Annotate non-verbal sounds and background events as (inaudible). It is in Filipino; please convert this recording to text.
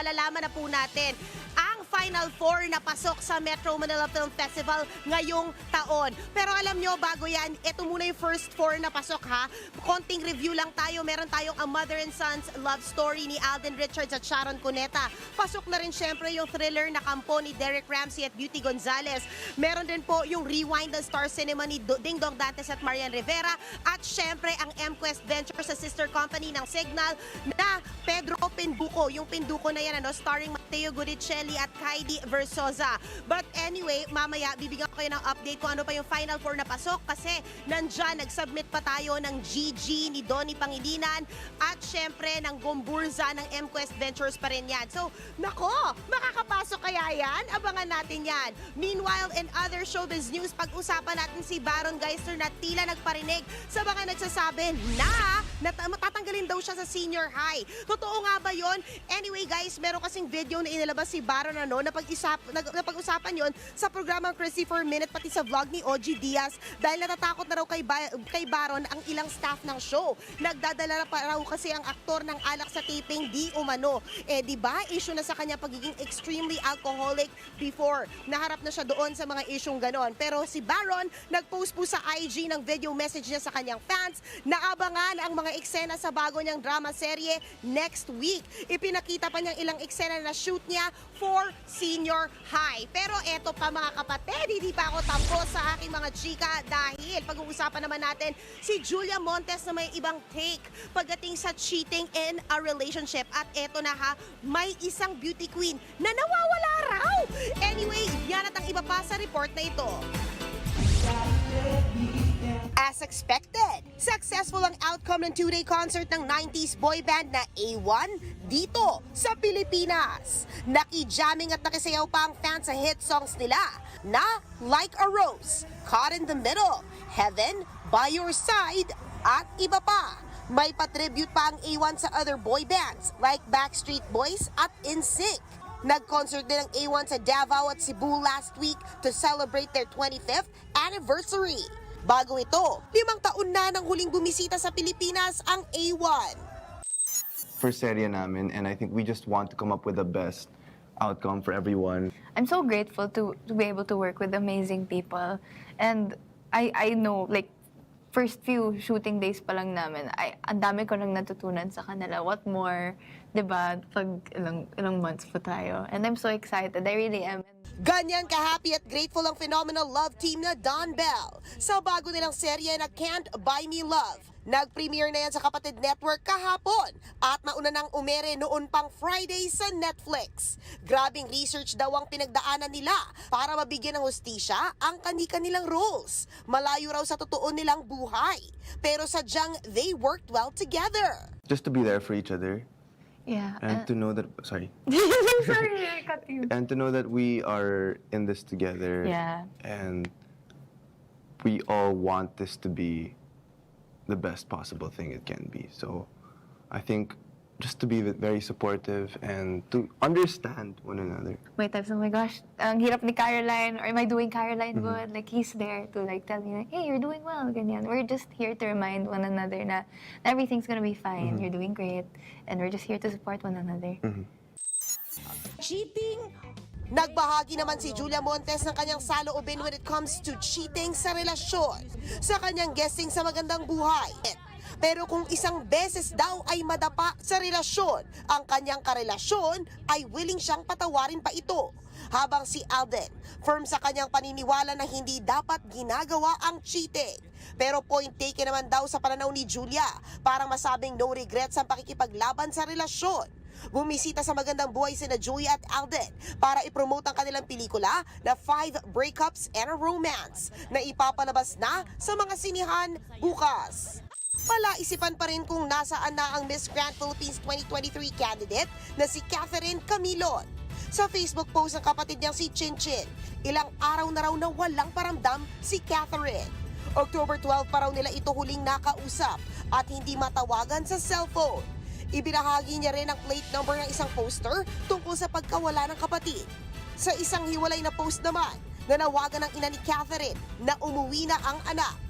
malalaman na po natin Final Four na pasok sa Metro Manila Film Festival ngayong taon. Pero alam nyo, bago yan, ito muna yung first four na pasok ha. Konting review lang tayo. Meron tayong A Mother and Sons love story ni Alden Richards at Sharon Cuneta. Pasok na rin syempre yung thriller na kampo ni Derek Ramsey at Beauty Gonzalez. Meron din po yung Rewind the Star Cinema ni Ding Dong Dantes at Marian Rivera. At syempre ang M-Quest Venture sa sister company ng Signal na Pedro Pinduco. Yung Pinduco na yan, ano, starring Matteo Gudicelli at Heidi Versosa. But anyway, mamaya bibigyan ko kayo ng update kung ano pa yung Final Four na pasok kasi nandyan, nag-submit pa tayo ng GG ni Donnie Pangilinan at syempre ng Gomburza ng M-Quest Ventures pa rin yan. So, nako, makakapasok kaya yan? Abangan natin yan. Meanwhile, in other showbiz news, pag-usapan natin si Baron Geister na tila nagparinig sa mga nagsasabi na nat- matatanggalin daw siya sa senior high. Totoo nga ba yon? Anyway guys, meron kasing video na inilabas si Baron ano, na pag-isap, nag- napag-usapan yon sa programang Christopher Minute pati sa vlog ni OG Diaz dahil natatakot na raw kay, Ba- kay Baron ang ilang staff ng show. Nagdadala na raw kasi ang aktor ng alak sa taping di umano. Eh di ba issue na sa kanya pagiging extremely alcoholic before. Naharap na siya doon sa mga isyong ganon. Pero si Baron nag-post po sa IG ng video message niya sa kanyang fans na abangan ang mga eksena sa bago niyang drama serye next week. Ipinakita pa niyang ilang eksena na shoot niya for senior high. Pero eto pa mga kapatid, hindi pa ako tapos sa aking mga chika dahil pag-uusapan naman natin si Julia Montes na may ibang take pagdating sa cheating in a relationship. At eto na ha, may isang beauty queen na nawawala raw. Anyway, yan at ang iba pa sa report na ito. As expected, successful ang outcome ng two-day concert ng 90s boy band na A1 dito sa Pilipinas. Nakijamming at nakisayaw pa ang fans sa hit songs nila na Like a Rose, Caught in the Middle, Heaven, By Your Side, at iba pa. May patribute pa ang A1 sa other boy bands like Backstreet Boys at InSync. Nag-concert din ang A1 sa Davao at Cebu last week to celebrate their 25th anniversary. Bago ito, limang taon na nang huling bumisita sa Pilipinas ang A1. first serye namin and I think we just want to come up with the best outcome for everyone. I'm so grateful to to be able to work with amazing people. And I I know like first few shooting days pa lang namin, ay ang dami ko nang natutunan sa kanila. What more, 'di ba? Pag ilang ilang months pa tayo. And I'm so excited. I really am. Ganyan ka-happy at grateful ang phenomenal love team na Don Bell sa bago nilang serye na Can't Buy Me Love. Nag-premiere na yan sa Kapatid Network kahapon at mauna nang umere noon pang Friday sa Netflix. Grabing research daw ang pinagdaanan nila para mabigyan ng hustisya ang kani-kanilang roles. Malayo raw sa totoo nilang buhay. Pero sadyang they worked well together. Just to be there for each other Yeah. and uh, to know that sorry. (laughs) Sorry, I cut you. (laughs) And to know that we are in this together. Yeah. And we all want this to be the best possible thing it can be. So I think just to be very supportive and to understand one another. May times, oh my gosh, ang hirap ni Caroline, or am I doing Caroline good? Like, he's there to like tell me, like, hey, you're doing well, ganyan. We're just here to remind one another na everything's gonna be fine, you're doing great, and we're just here to support one another. cheating? Nagbahagi naman si Julia Montes ng kanyang saloobin when it comes to cheating sa relasyon sa kanyang guesting sa magandang buhay. Pero kung isang beses daw ay madapa sa relasyon, ang kanyang karelasyon ay willing siyang patawarin pa ito. Habang si Alden, firm sa kanyang paniniwala na hindi dapat ginagawa ang cheating. Pero point taken naman daw sa pananaw ni Julia, parang masabing no regrets ang pakikipaglaban sa relasyon. Bumisita sa magandang buhay sina Julia at Alden para ipromote ang kanilang pelikula na Five Breakups and a Romance na ipapalabas na sa mga sinihan bukas. Palaisipan pa rin kung nasaan na ang Miss Grand Philippines 2023 candidate na si Catherine Camilon. Sa Facebook post ng kapatid niyang si Chinchin, ilang araw na raw na walang paramdam si Catherine. October 12 pa raw nila ito huling nakausap at hindi matawagan sa cellphone. Ibinahagi niya rin ang plate number ng isang poster tungkol sa pagkawala ng kapatid. Sa isang hiwalay na post naman, nanawagan ng ina ni Catherine na umuwi na ang anak.